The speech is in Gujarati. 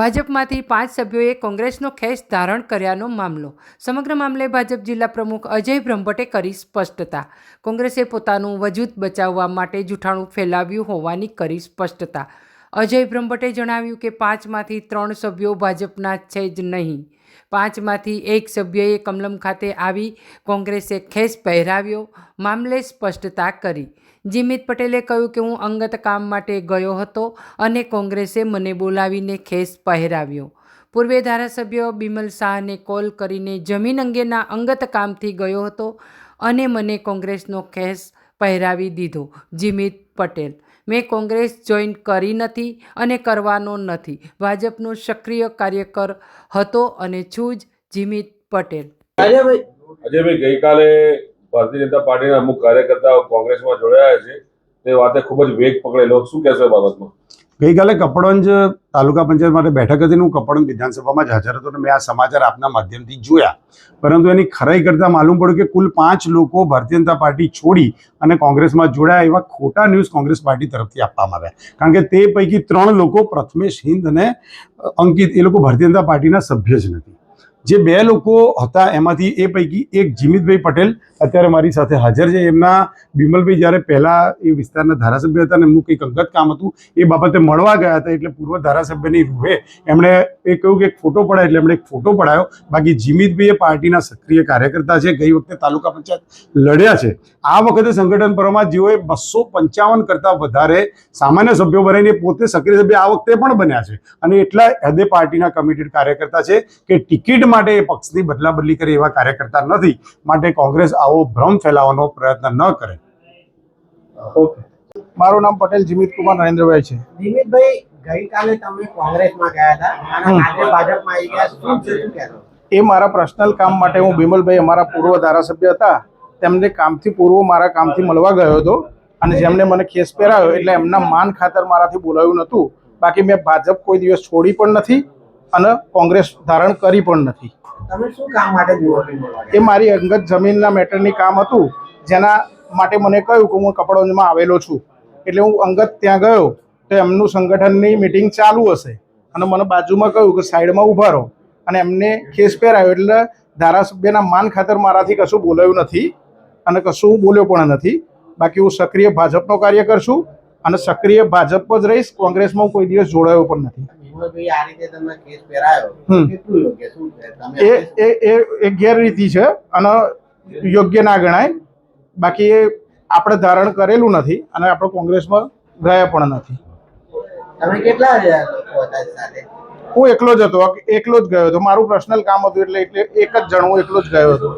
ભાજપમાંથી પાંચ સભ્યોએ કોંગ્રેસનો ખેસ ધારણ કર્યાનો મામલો. સમગ્ર મામલે ભાજપ જિલ્લા પ્રમુખ અજય બ્રહ્મભટ્ટે કરી સ્પષ્ટતા. કોંગ્રેસે પોતાનું વજૂદ બચાવવા માટે જૂઠાણું ફેલાવ્યું હોવાની કરી સ્પષ્ટતા. અજય બ્રહ્મભટ્ટે જણાવ્યું કે પાંચમાંથી ત્રણ સભ્યો ભાજપના છે જ નહીં. પાંચમાંથી એક સભ્યએ કમલમ ખાતે આવી કોંગ્રેસે ખેસ પહેરાવ્યો. મામલે સ્પષ્ટતા કરી. જીમિત પટેલે કહ્યું કે હું અંગત કામ માટે ગયો હતો અને કોંગ્રેસે મને બોલાવીને ખેસ પહેરાવ્યો. પૂર્વે ધારાસભ્ય બિમલ શાહને કોલ કરીને જમીન અંગેના અંગત કામથી ગયો હતો અને મને કોંગ્રેસનો ખેસ પહેરાવી દીધો જીમિત પટેલ. મેં કોંગ્રેસ જોઈન કરી નથી અને કરવાનો નથી. ભાજપનો સક્રિય કાર્યકર હતો અને છું જ જીમિત પટેલ. અજયભાઈ. અજયભાઈ ગઈકાલે ભારતીય જનતા પાર્ટીના અમુક કાર્યકર્તાઓ કોંગ્રેસમાં જોડાયા છે. તે વાતે ખૂબ જ વેગ પકડેલો. શું કહેશો એ બાબતમાં? ગઈકાલે કપડવંજ તાલુકા પંચાયત માટે બેઠક હતી હું કપડવંજ વિધાનસભામાં જ હાજર હતો અને મેં આ સમાચાર આપના માધ્યમથી જોયા. પરંતુ એની ખરાઈ કરતાં માલુમ પડ્યું કે કુલ પાંચ લોકો ભારતીય જનતા પાર્ટી છોડી અને કોંગ્રેસમાં જોડાયા એવા ખોટા ન્યૂઝ કોંગ્રેસ પાર્ટી તરફથી આપવામાં આવ્યા. કારણ કે તે પૈકી ત્રણ લોકો પ્રથમેશ હિન્દ અને અંકિત, એ લોકો ભારતીય જનતા પાર્ટીના સભ્ય જ નથી. જે બે લોકો હતા, એમાંથી એ પૈકી એક જીમિતભાઈ પટેલ અત્યારે મારી સાથે હાજર છે. એમના બિમલભાઈ જ્યારે પહેલાં એ વિસ્તારના ધારાસભ્ય હતા અને એમનું કંઈક અંગત કામ હતું, એ બાબતે મળવા ગયા હતા એટલે પૂર્વ ધારાસભ્યની રૂહે એમણે એ કહ્યું કે એક ફોટો પડાય એટલે એમણે એક ફોટો પડાયો. બાકી જીમિતભાઈ એ પાર્ટીના સક્રિય કાર્યકર્તા છે, ગઈ વખતે તાલુકા પંચાયત લડ્યા છે. આ વખતે સંગઠન પરમાં જેઓએ બસો પંચાવન કરતાં વધારે સામાન્ય સભ્યો બનાવીને પોતે સક્રિય સભ્ય આ વખતે પણ બન્યા છે. અને એટલા હદે પાર્ટીના કમિટેડ કાર્યકર્તા છે કે ટિકિટ માટે એ પક્ષની બદલા બદલી કરે એવા કાર્યકર્તા નથી. માટે કોંગ્રેસ આવો ભ્રમ ફેલાવવાનો પ્રયત્ન ન કરે. ઓકે. મારું નામ પટેલ જીમિત કુમાર નરેન્દ્રભાઈ છે. જીમિતભાઈ ગઈકાલે તમે કોંગ્રેસમાં ગયા હતા. અને આજે ભાજપમાં આવી ગયા. શું છે એ મારા પર્સનલ કામ માટે હું બિમલભાઈ અમારા પૂર્વ ધારાસભ્ય હતા. તેમને કામથી પૂર્વ મારા કામથી મળવા ગયો હતો. અને જેમને મને કેસ પહેરાવ્યો એટલે એમના માન ખાતર મારાથી બોલાવ્યું નહોતું. બાકી મેં ભાજપ કોઈ દિવસ છોડી પણ નથી. અને કોંગ્રેસ ધારણ કરી પણ નથી. એ મારી અંગત જમીનના મેટરની કામ હતું. જેના માટે મને કહ્યું કે હું કપડોંજમાં આવેલો છું. એટલે હું અંગત ત્યાં ગયો તો એમનું સંગઠનની મિટિંગ ચાલુ હશે. અને મને બાજુમાં કહ્યું કે સાઈડમાં ઊભા રહો. અને એમને ખેસ પહેરાયો એટલે ધારાસભ્યના માન ખાતર મારાથી કશું બોલાયું નથી અને કશું હું બોલ્યો પણ નથી. બાકી હું સક્રિય ભાજપનો કાર્યકર છું અને સક્રિય ભાજપ જ રહીશ. કોંગ્રેસમાં કોઈ દિવસ જોડાયો પણ નથી. એ એ એ એ ગેરરીતિ છે અને યોગ્ય ના ગણાય. બાકી એ આપણે ધારણ કરેલું નથી અને આપણે કોંગ્રેસમાં ગયા પણ નથી. તમે કેટલા હું એકલો જ હતો એકલો જ ગયો હતો. મારું પર્સનલ કામ હતું એટલે એટલે એક જ જણ હું એકલો જ ગયો હતો.